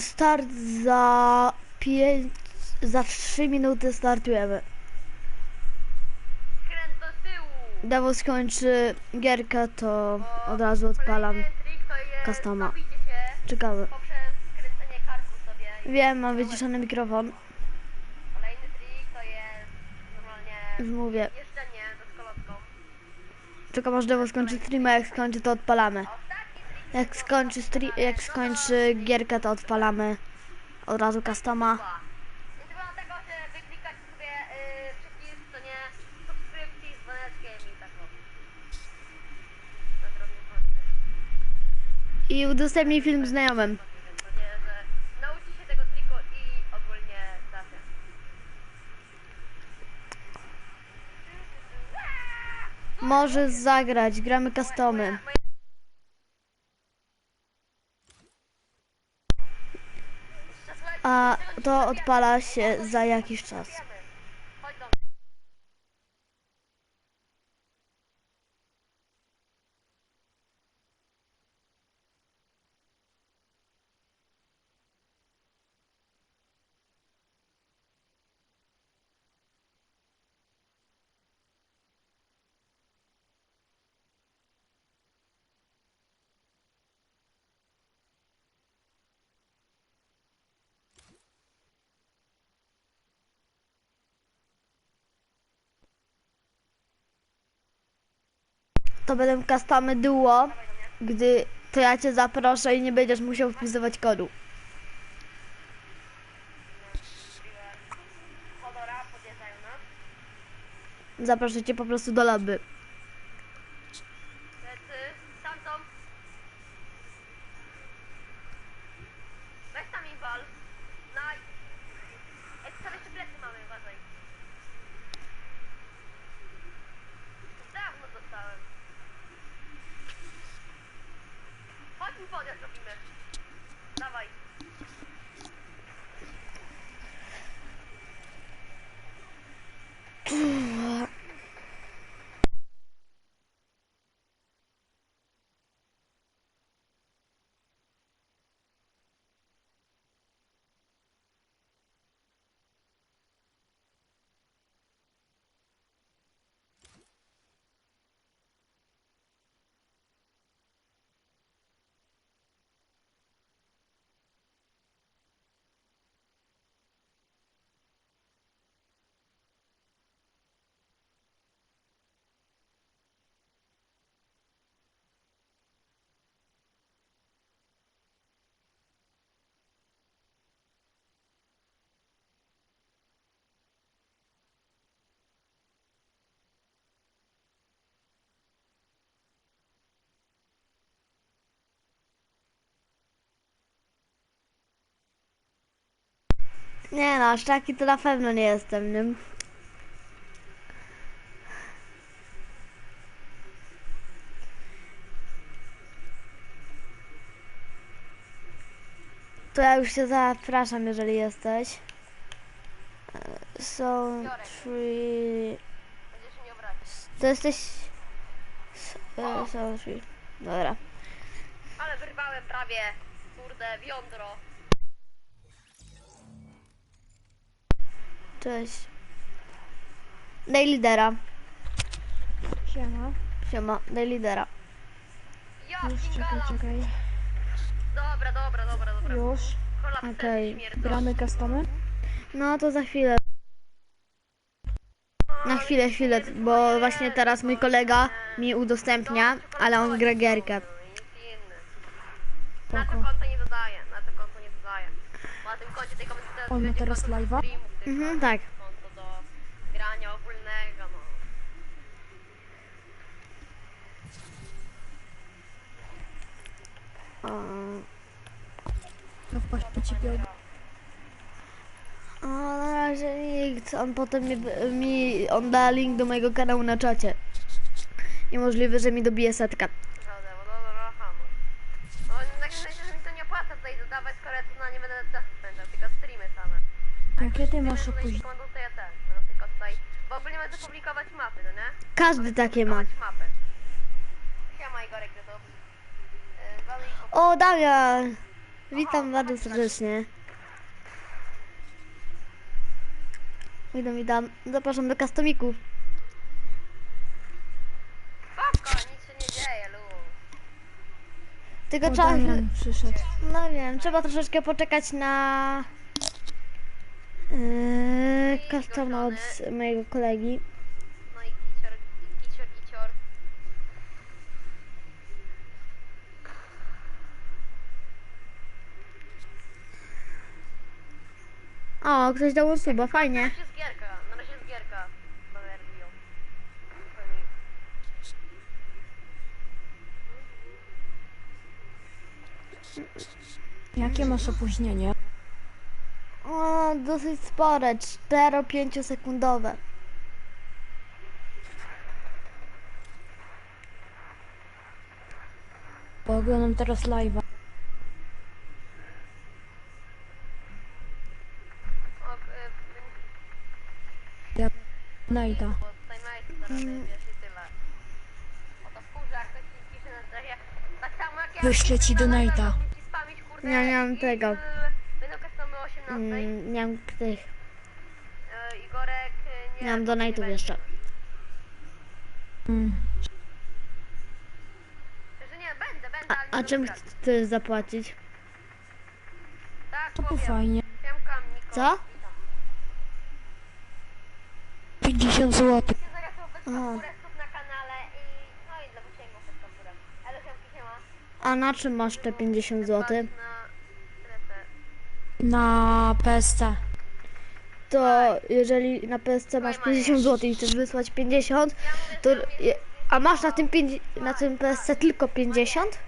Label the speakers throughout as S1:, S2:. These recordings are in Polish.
S1: Start za 5, za 3 minuty startujemy.
S2: Kręt do tyłu.
S1: Dewo skończy gierkę, to od razu odpalam.
S2: to
S1: customa. Czekamy. Wiem, mam wyciszony mikrofon.
S2: Kolejny trik to jest normalnie
S1: Już mówię.
S2: jeżdżenie deskolotką.
S1: Czekam aż Dewo skończy streama, jak skończy to odpalamy. Jak skończy, jak skończy gierkę, to odpalamy od razu customa.
S2: i
S1: udostępnij film znajomym. Możesz zagrać, gramy customy. A to odpala się za jakiś czas. To będą customy duo, gdy to ja cię zaproszę i nie będziesz musiał wpisywać kodu. Zaproszę cię po prostu do lobby.
S2: Lecy, tam są. Weź tam i wal. Naj. Ej, tam jeszcze plecy mamy, uważaj. Dawno dostałem. Chodź mi podjazd robimy. Dawaj.
S1: Nie no, aż taki to na pewno nie jestem, nie? To ja już cię zapraszam, jeżeli jesteś. E, Są three...
S2: Się.
S1: To jesteś... e, Są three. Dobra.
S2: Ale wyrwałem prawie, kurde, wiądro.
S1: Cześć. Daj lidera.
S3: Siema.
S1: Siema, daj lidera.
S3: Już czekaj, czekaj.
S2: Dobra, dobra, dobra, dobra.
S3: Już.
S1: Okej.
S2: śmierdzą.
S3: Gramy customy?
S1: No to za chwilę. Na chwilę, chwilę, bo właśnie teraz mój kolega mi udostępnia, ale on gra gierkę.
S2: Na to konto nie dodaję, na to konto nie dodaję. Bo na tym koncie tej komentarze
S3: On ma teraz live'a?
S1: Mhm, tak.
S2: Konto do grania ogólnego, no.
S1: O,
S3: To wpaść po ciebie.
S1: o, na razie nikt. On potem mi, mi on da link do mojego kanału na czacie. I możliwe, że mi dobije setka.
S2: Naprawdę, bo dobra, aha, no. No, tak że mi to nie opłaca tutaj dodawać, skoro ja tu no, nie będę czasu spędzał, tylko streamy same.
S3: Jakie ty
S2: Nie
S3: masz opóźnienie?
S2: to. Bo ogólnie będę publikować mapy, no nie?
S1: Każdy takie ma.
S2: Mapy. Siema Igorek. Yy, Zwany i
S1: O, Damian! Witam bardzo serdecznie. Witam, witam. Zapraszam do customików.
S2: Spoko, nic się nie dzieje, luz.
S1: Tylko
S3: O,
S1: trzeba...
S3: Damian przyszedł.
S1: No wiem, trzeba troszeczkę poczekać na... Custom od mojego kolegi.
S2: No i gicior, gicior, gicior.
S1: O, ktoś dał suba, fajnie.
S2: Na razie jest gierka, na razie jest gierka.
S3: Jakie masz opóźnienie?
S1: O, dosyć spore, 4-5 sekundowe.
S3: Bo oglądam teraz live'a. Ja Najda.
S2: ci ja.
S3: Wyślę ci
S2: ci spamić, kurde,
S1: Nie, mam tego.
S2: y, Będą customy o 18.
S1: Mm, nie mam tych,
S2: Y, Igorek, y, nie.
S1: nie mam
S2: bo nie
S1: donate'ów
S2: będzie.
S1: jeszcze.
S3: Mm.
S2: Że nie, będę, będę, ale
S1: A, a czym chcesz zapłacić?
S2: Tak,
S3: To
S2: powiem.
S3: fajnie.
S1: Co?
S2: Witam.
S3: 50 zł.
S2: No.
S1: A na czym masz te 50 zł?
S2: Na
S3: PSC.
S1: To jeżeli na PSC masz 50 zł i chcesz wysłać 50, to... A masz na tym, 5, na tym PSC tylko 50?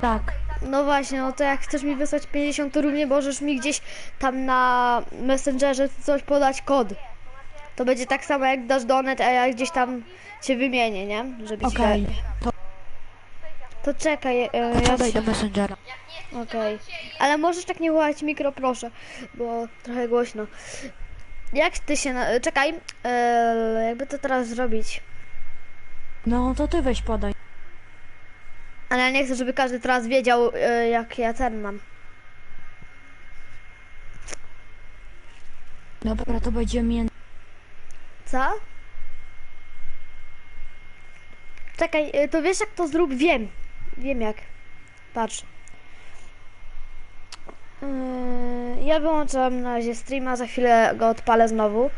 S3: Tak.
S1: No właśnie, no to jak chcesz mi wysłać 50, to równie możesz mi gdzieś tam na Messengerze coś podać kod. To będzie tak samo jak dasz donet, a ja gdzieś tam cię wymienię, nie? Żeby ci
S3: Okej.
S1: dać. To czekaj, e, ja
S3: podaj do Messengera.
S1: Okej. Ale możesz tak nie wołać mikro, proszę, bo trochę głośno. Jak ty się. Na... Czekaj, e, jakby to teraz zrobić.
S3: No to ty weź podaj.
S1: Ale ja nie chcę, żeby każdy teraz wiedział, e, jak ja ten mam.
S3: Dobra, to będzie między.
S1: Co? Czekaj, e, to wiesz jak to zrób? Wiem. Wiem jak. Patrz. Yy, ja wyłączam na razie streama, za chwilę go odpalę znowu.